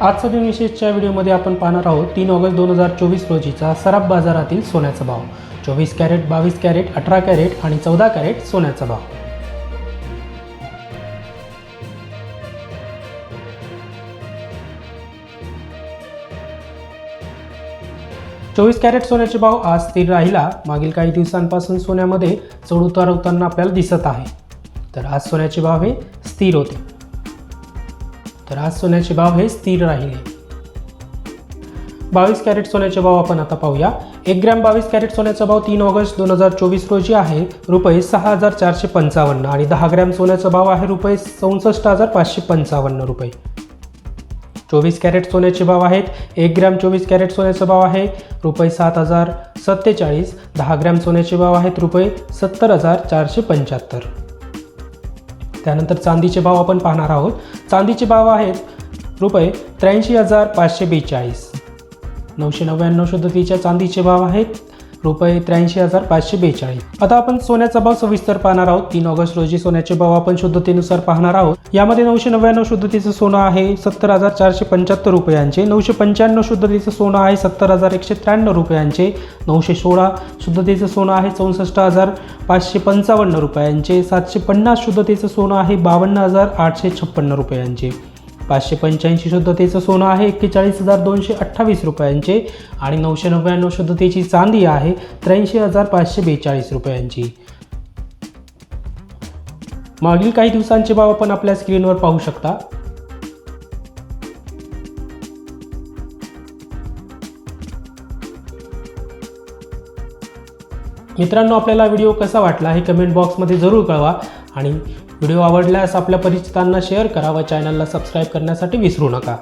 आजचा दिन विशेषच्या व्हिडिओमध्ये आपण पाहणार आहोत तीन ऑगस्ट दोन हजार चोवीस रोजीचा सराफ बाजारातील सोन्याचा भाव. चोवीस कॅरेट बावीस कॅरेट अठरा कॅरेट आणि चौदा कॅरेट सोन्याचा भाव. चोवीस कॅरेट सोन्याचे भाव आज स्थिर राहिला. मागील काही दिवसांपासून सोन्यामध्ये चढउतार होताना आपल्याला दिसत आहे. तर आज सोन्याचे भाव हे स्थिर होते. तर आज सोन्याचे भाव हे स्थिर राहिले. बावीस कॅरेट सोन्याचे भाव आपण आता पाहूया. एक ग्रॅम बावीस कॅरेट सोन्याचा भाव तीन ऑगस्ट दोन हजार चोवीस रोजी आहे. रुपये सहा हजार चारशे पंचावन्न आणि दहा ग्रॅम सोन्याचा भाव आहे रुपये चौसष्ट हजार पाचशे पंचावन्न रुपये. चोवीस कॅरेट सोन्याचे भाव आहेत. एक ग्रॅम चोवीस कॅरेट सोन्याचा भाव आहे रुपये सात हजार सत्तेचाळीस. दहा ग्रॅम सोन्याचे भाव आहेत रुपये सत्तर हजार चारशे पंच्याहत्तर. त्यानंतर चांदीचे भाव आपण पाहणार आहोत. चांदीचे भाव आहेत रुपये त्र्याऐंशी हजार पाचशे बेचाळीस. नऊशे नव्याण्णव शुद्धतीच्या चांदीचे भाव आहेत. रुपये त्र्याऐंशी हजार पाचशे बेचाळीस. आता आपण सोन्याचा भाव सविस्तर पाहणार आहोत. तीन ऑगस्ट रोजी सोन्याचे भाव आपण शुद्धतेनुसार पाहणार आहोत. यामध्ये नऊशे नव्याण्णव शुद्धतेचं सोनं आहे सत्तर हजार चारशे पंच्याहत्तर रुपयांचे. नऊशे पंच्याण्णव शुद्धतेचं सोनं आहे सत्तर हजार एकशे त्र्याण्णव रुपयांचे. नऊशे सोळा शुद्धतेचं सोनं आहे चौसष्ट हजार पाचशे पंचावन्न रुपयांचे. सातशे पन्नास शुद्धतेचं सोनं आहे बावन्न हजार आठशे छप्पन्न रुपयांचे. पाचशे पंच्याऐंशी शुद्धतेचं सोनं आहे एक्केचाळीस हजार दोनशे अठ्ठावीस रुपयांचे आणि नऊशे नव्याण्णव शुद्धतेची चांदी आहे त्र्याऐंशी हजार पाचशे बेचाळीस रुपयांची. मागील काही दिवसांचे भाव आपण आपल्या स्क्रीनवर पाहू शकता. मित्रांनो आपल्याला व्हिडिओ कसा वाटला हे कमेंट बॉक्समध्ये जरूर कळवा आणि व्हिडिओ आवडल्यास आपल्या परिचितांना शेअर करा व चॅनलला सबस्क्राईब करण्यासाठी विसरू नका.